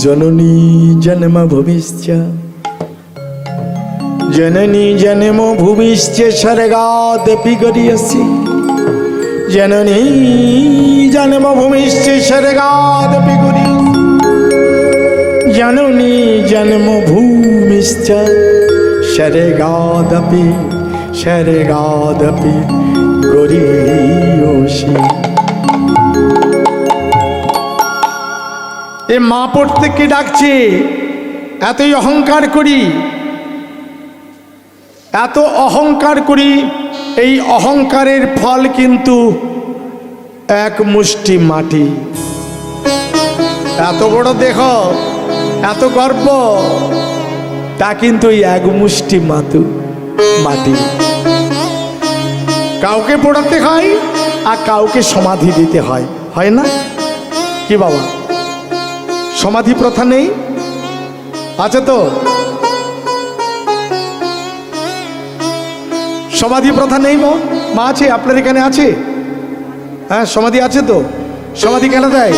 জননী জন্ম ভবিষ্য জননী জন্ম ভূমিশ্চ স্বর্গাদপি গরিয়সি জননী জন্ম ভূমিশ্চ জননী জন্ম ভূমিশ্চ এ মা পড়তে কে ডাকছে, এতই অহংকার করি, এত অহংকার করি, এই অহংকারের ফল কিন্তু এক মুষ্টি মাটি। এত বড় দেহ, এত গর্ব, তা কিন্তু এক মুষ্টি মাতু, মাটি। কাউকে পড়াতে হয় আর কাউকে সমাধি দিতে হয় হয় না? কি বাবা? সমাধি প্রথা নেই? আছে তো? সমাধি প্রথা নেই মা? মা আছে, আপনার এখানে আছে? হ্যাঁ সমাধি আছে তো? সমাধি কেন দেয়?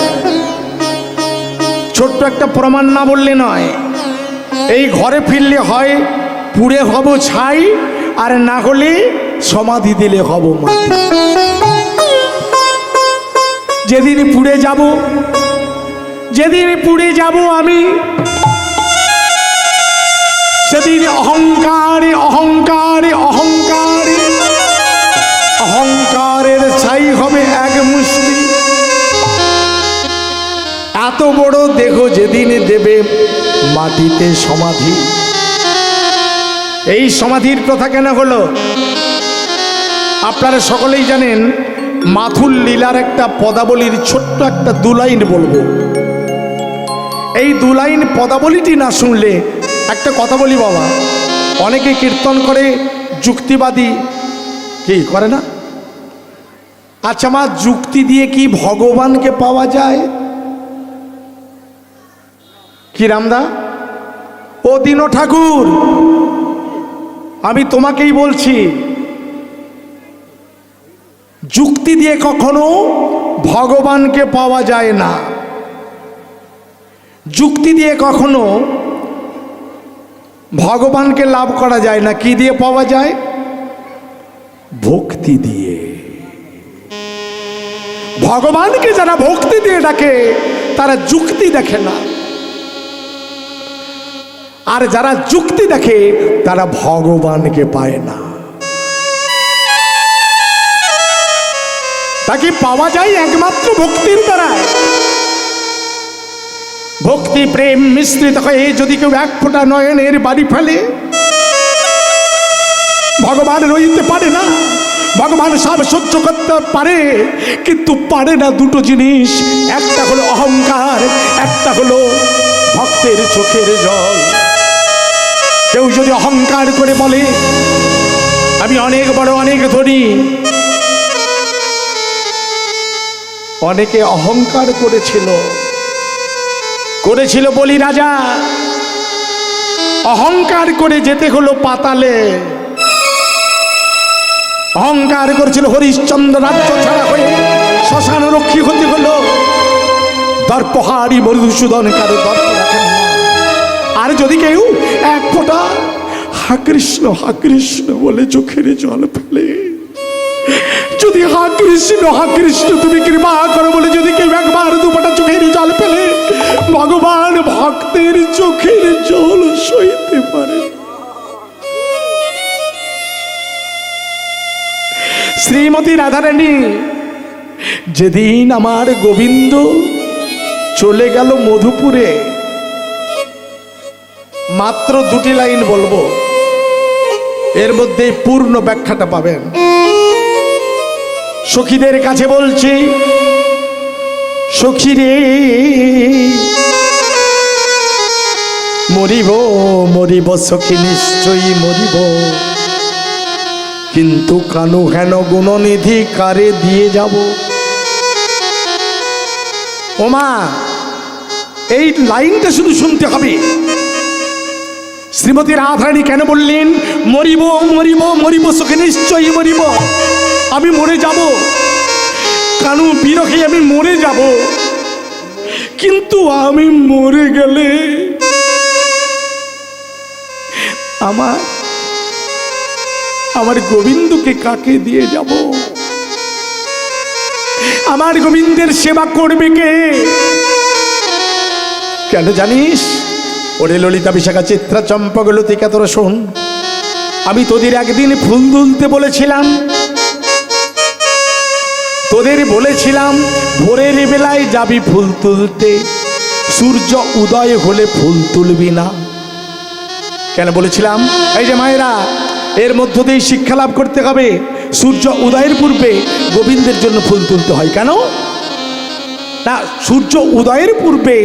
ছোট্ট একটা প্রমাণ না বললে নয়। এই ঘরে ফিরলে হয়, পুড়ে হব ছাই, আর না হলে সমাধি দিলে হব মাটি। যেদিন পুড়ে যাব যেদিন পুড়ে যাব আমি, সেদিন অহংকারে অহংকারে অহংকারে, অহংকারের ছাই হবে এক মুষ্টি। এত বড় দেহ যেদিন দেবে মাটিতে সমাধি। এই সমাধির প্রথা কেন হলো? আপনারা সকলেই জানেন, মাথুর লীলার একটা পদাবলীর ছোট্ট একটা দুলাইন বলব। এই দুলাইন পদাবলীটি না শুনলে একটা কথা বলি বাবা। অনেকে কীর্তন করে, যুক্তিবাদী কি করে না? আচ্ছা মা, যুক্তি দিয়ে কি ভগবানকে পাওয়া যায়? কি রামদা ও দিন ঠাকুর, আমি তোমাকেই বলছি, যুক্তি দিয়ে কখনো ভগবানকে পাওয়া যায় না। যুক্তি দিয়ে কখনো ভগবানকে লাভ করা যায় না, কি দিয়ে পাওয়া যায়? ভক্তি দিয়ে। ভগবানকে যারা ভক্তি দিয়ে ডাকে, তারা যুক্তি দেখে না। আর যারা যুক্তি দেখে, তারা ভগবানকে পায় না। তাকে পাওয়া যায় একমাত্র ভক্তির দ্বারা ভক্তি প্রেম মিশ্রিত হয়ে যদি কেউ এক ফোঁটা নয়নের বাড়ি ফেলে, ভগবান রইতে পারে না, ভগবান সব সহ্য করতে পারে, কিন্তু পারে না দুটো জিনিস। একটা হলো অহংকার, একটা হলো ভক্তের চোখের জল। কেউ যদি অহংকার করে বলে, আমি অনেক বড়, অনেক ধনী। অনেকে অহংকার করেছিল। করেছিল বলি রাজা। অহংকার করে যেতে হলো পাতালে। অহংকার করেছিল হরিশ্চন্দ্র রাজ্য ছাড়া হয়ে শ্মশান রক্ষী হতে হলো। দর্পহারি মধুসূদন কারও দর্প রাখেন আর যদি কেউ এক ফোঁটা, হা কৃষ্ণ হা কৃষ্ণ বলে চোখের জল ফেলে। যদি হা কৃষ্ণ হা কৃষ্ণ, তুমি কৃপা করো বলে যদি কেউ একবার দুপাটা চোখের জল পেলে ভগবান ভক্তের চোখের জল সইতে পারে। শ্রীমতী রাধারানী, যেদিন আমার গোবিন্দ চলে গেল মধুপুরে, মাত্র দুটি লাইন বলব, এর মধ্যে পূর্ণ ব্যাখ্যাটা পাবেন। সখীদের কাছে বলছি সখী রে মরিব মরিব সখী, নিশ্চয়ই মরিব। কিন্তু কানু হেন গুণনিধি কারে দিয়ে যাব? ওমা এই লাইনটা শুধু শুনতে হবে। শ্রীমতী রাধারানী কেন বললেন, মরিব মরিব মরিব সুখে, নিশ্চয়ই মরিব? আমি মরে যাব। কানু বিরহে আমি মরে যাব। কিন্তু আমি মরে গেলে আমার আমার গোবিন্দকে কাকে দিয়ে যাব? আমার গোবিন্দের সেবা করবে কে? কেন জানিস? ওরে ললিতা বিশাখা চিত্রা চম্পক লতিকা তোরা শোন আমি তোদের একদিন ফুল তুলতে বলেছিলাম। তোদের বলেছিলাম, ভোরের বেলায় যাবি ফুল তুলতে। সূর্য উদয় হলে ফুল তুলবি না। কেন বলেছিলাম? এই যে মায়েরা, এর মধ্য দিয়ে শিক্ষা লাভ করতে হবে। সূর্য উদয়ের পূর্বে গোবিন্দের জন্য ফুল তুলতে হয়। কেন? না, সূর্য উদয়ের পূর্বে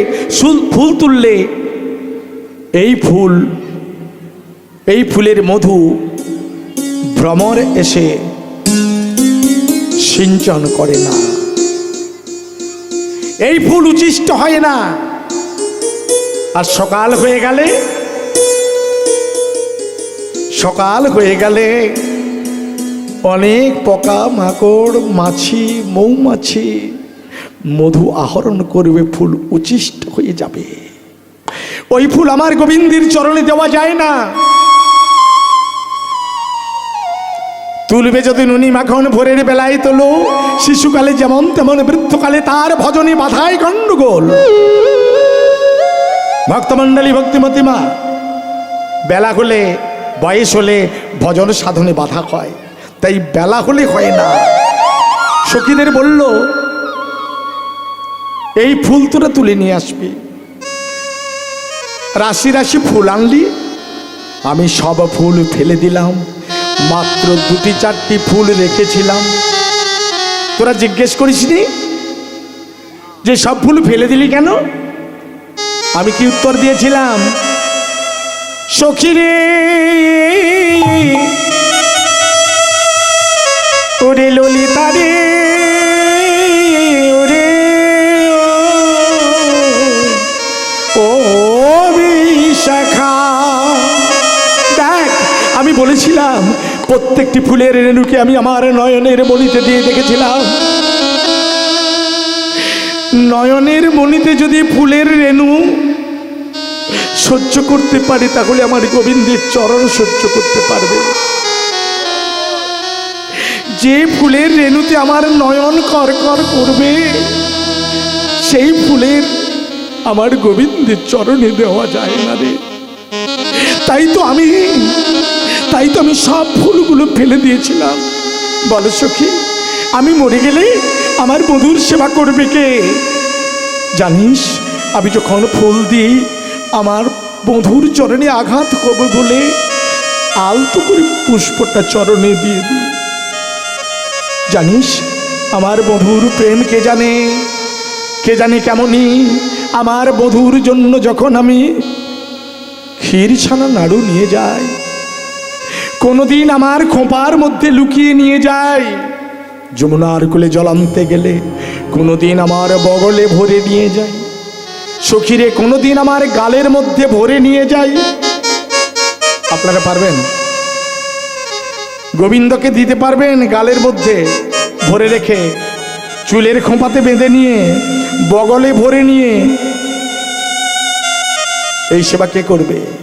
ফুল তুললে এই ফুল, এই ফুলের মধু ভ্রমর এসে সিঞ্চন করে না। এই ফুল উচিষ্ট হয় না। আর সকাল হয়ে গেলে, সকাল হয়ে গেলে অনেক পোকা মাকড়, মাছি, মৌমাছি, মধু আহরণ করবে, ফুল উচিষ্ট হয়ে যাবে। ওই ফুল আমার গোবিন্দের চরণে দেওয়া যায় না। তুলবে যদি নুনি মাখন ভোরের বেলায় তোলো। শিশুকালে যেমন তেমন বৃদ্ধকালে তার ভজনে বাধায় গণ্ডগোল। ভক্তমণ্ডলী ভক্তিমতী মা বেলা হলে, বয়স হলে ভজন সাধনে বাধা হয়। তাই বেলা হলে হয় না। সখীদের বলল, এই ফুল তোরা তুলে নিয়ে আসবি। রাশি রাশি ফুল আনলি। আমি সব ফুল ফেলে দিলাম। মাত্র দুটি চারটি ফুল রেখেছিলাম। তোরা জিজ্ঞেস করিসনি যে সব ফুল ফেলে দিলি কেন? আমি কি উত্তর দিয়েছিলাম? সখী রে ওরে ললিতা প্রত্যেকটি ফুলের রেণুকে আমি আমার নয়নের মণিতে দিয়ে দেখেছিলাম। নয়নের মণিতে যদি ফুলের রেণু সহ্য করতে পারে, তাহলে আমার গোবিন্দের চরণ সহ্য করতে পারবে। যে ফুলের রেণুতে আমার নয়ন কর কর করবে, সেই ফুলের আমার গোবিন্দের চরণে দেওয়া যায় না রে। তাই তো আমি তাই তো আমি সব ফুলগুলো ফেলে দিয়েছিলাম। বলো সখী, আমি মরে গেলে আমার বধুর সেবা করবে কে? জানিস, আমি যখন ফুল দিই, আমার বধুর চরণে আঘাত করবে বলে আলতো করে পুষ্পটা চরণে দিয়ে দিই। জানিস, আমার বধুর প্রেম কে জানে? কে জানে কেমনই আমার বধুর জন্য যখন আমি ক্ষীর ছানা নাড়ু নিয়ে যাই কোনোদিন আমার খোঁপার মধ্যে লুকিয়ে নিয়ে যায়। যমুনার কোলে জল আনতে গেলে কোনোদিন আমার বগলে ভরে নিয়ে যাই সখীরে কোনোদিন আমার গালের মধ্যে ভরে নিয়ে যায়। আপনারা পারবেন? গোবিন্দকে দিতে পারবেন গালের মধ্যে ভরে রেখে, চুলের খোঁপাতে বেঁধে নিয়ে, বগলে ভরে নিয়ে। এই সেবা কে করবে?